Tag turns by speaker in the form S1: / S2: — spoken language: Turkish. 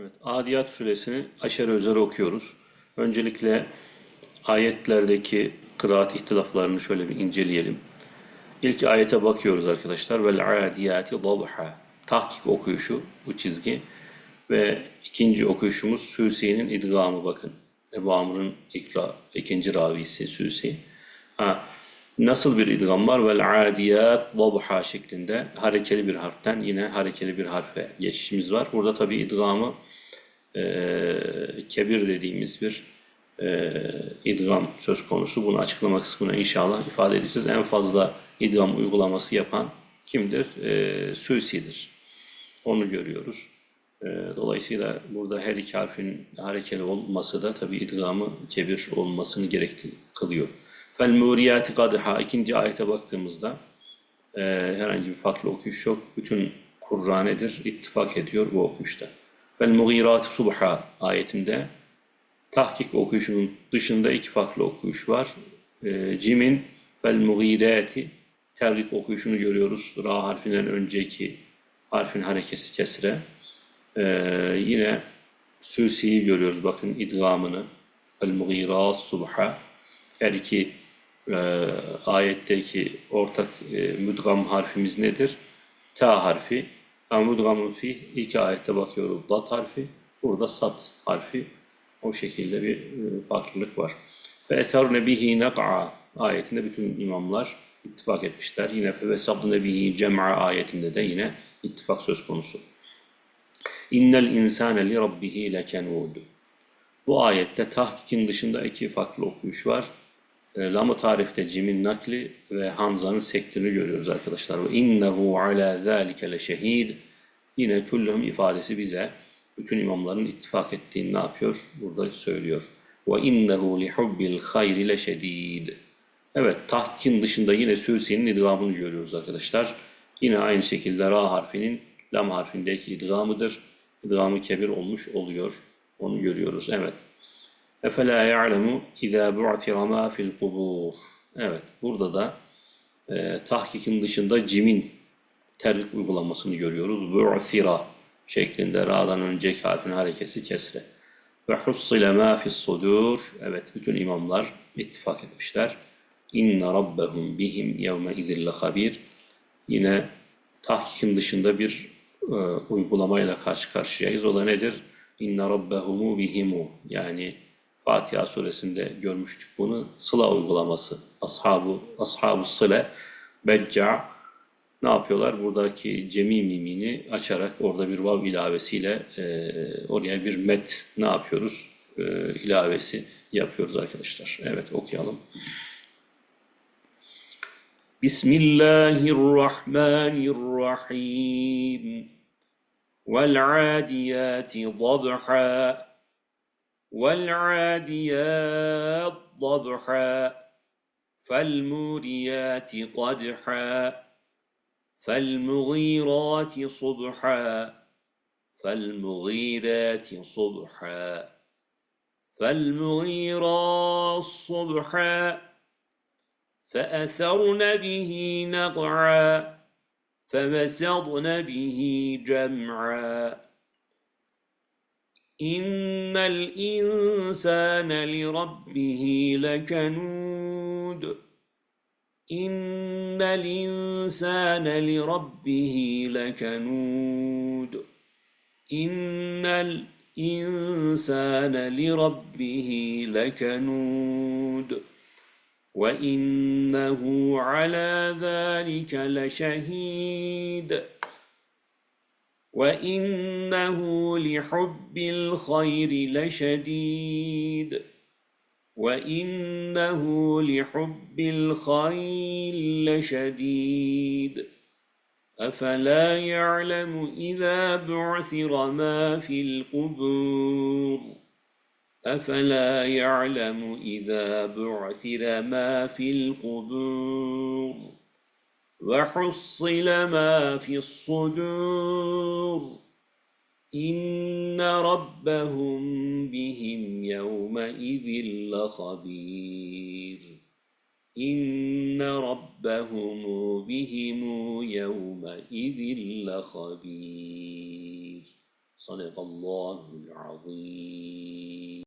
S1: Evet, Adiyat suresini aşer üzere okuyoruz. Öncelikle ayetlerdeki kıraat ihtilaflarını şöyle bir inceleyelim. İlk ayete bakıyoruz arkadaşlar. Vel adiyati dabha. Tahkik okuyuşu bu çizgi. Ve ikinci okuyuşumuz Süsi'nin idgamı bakın. Ebu Amr'ın ikinci ravisi Süsi. Ha, Nasıl bir idgam var? Vel adiyat dabha şeklinde harekeli bir harften yine harekeli bir harfe geçişimiz var. Burada tabi idgamı e, kebir dediğimiz bir e, idgam söz konusu. Bunu açıklama kısmına inşallah ifade edeceğiz. En fazla idgam uygulaması yapan kimdir? E, Süsi'dir. Onu görüyoruz. E, dolayısıyla burada her iki harfin harekeli olması da tabi idgamı kebir olmasını gerekli kılıyor. Fel muriyati kadiha ikinci ayete baktığımızda e, herhangi bir farklı okuyuş yok. Bütün Kur'anedir. ittifak ediyor bu okuyuşta. Fel mugirati subha ayetinde tahkik okuyuşunun dışında iki farklı okuyuş var. E, cimin fel mugirati terlik okuyuşunu görüyoruz. Ra harfinden önceki harfin harekesi kesre. E, yine Süsi'yi görüyoruz. Bakın idgamını. fel mughira subha. Her iki e, ayetteki ortak e, müdgam harfimiz nedir? Ta harfi. Ama müdgamın fi ilk ayette bakıyoruz dat harfi. Burada sat harfi. O şekilde bir e, farklılık var. Ve eterne bihi nak'a ayetinde bütün imamlar ittifak etmişler. Yine ve sabdine bihi cem'a ayetinde de yine ittifak söz konusu. İnnel insane li rabbihi lekenûd. Bu ayette tahkikin dışında iki farklı okuyuş var. E, lama tarifte cimin nakli ve hamzanın sektirini görüyoruz arkadaşlar. Ve innehu ala zalike le şehid. Yine küllüm ifadesi bize bütün imamların ittifak ettiğini ne yapıyor? Burada söylüyor. Ve innehu li hubbil hayri le şedid. Evet tahkin dışında yine Sülsi'nin idgamını görüyoruz arkadaşlar. Yine aynı şekilde ra harfinin lam harfindeki idgamıdır. İdgamı kebir olmuş oluyor. Onu görüyoruz. Evet. اَفَلَا يَعْلَمُ اِذَا بُعْتِرَ مَا فِي الْقُبُورِ Evet, burada da e, tahkikin dışında cimin terlik uygulamasını görüyoruz. Bu'fira şeklinde ra'dan önceki harfin harekesi kesre. Ve hussile ma fis sudur. Evet bütün imamlar ittifak etmişler. İnne rabbehum bihim yevme idille habir. Yine tahkikin dışında bir e, uygulamayla karşı karşıyayız. O da nedir? İnne rabbehumu bihimu. Yani Fatiha suresinde görmüştük bunu. Sıla uygulaması. Ashabu, ashabu sıle becca ne yapıyorlar? Buradaki cemi mimini açarak orada bir vav ilavesiyle e, oraya bir met ne yapıyoruz? E, ilavesi yapıyoruz arkadaşlar. Evet okuyalım. Bismillahirrahmanirrahim. Vel adiyati dabha. والعاديات ضبحا فالموريات قدحا فالمغيرات صبحا فالمغيرات صبحا فالمغيرات صبحا فأثرن به نقعا فمسضن به جمعا إن الإنسان لربه لكنود إن الإنسان لربه لكنود إن الإنسان لربه لكنود وإنه على ذلك لشهيد وَإِنَّهُ لِحُبِّ الْخَيْرِ لَشَدِيدٌ وَإِنَّهُ لِحُبِّ الْخَيْرِ لَشَدِيدٌ أَفَلَا يَعْلَمُ إِذَا بُعْثِرَ مَا فِي الْقُبُورِ أَفَلَا يَعْلَمُ إِذَا بُعْثِرَ مَا فِي الْقُبُورِ وحصل ما في الصدور إن ربهم بهم يومئذ لخبير إن ربهم بهم يومئذ لخبير صدق الله العظيم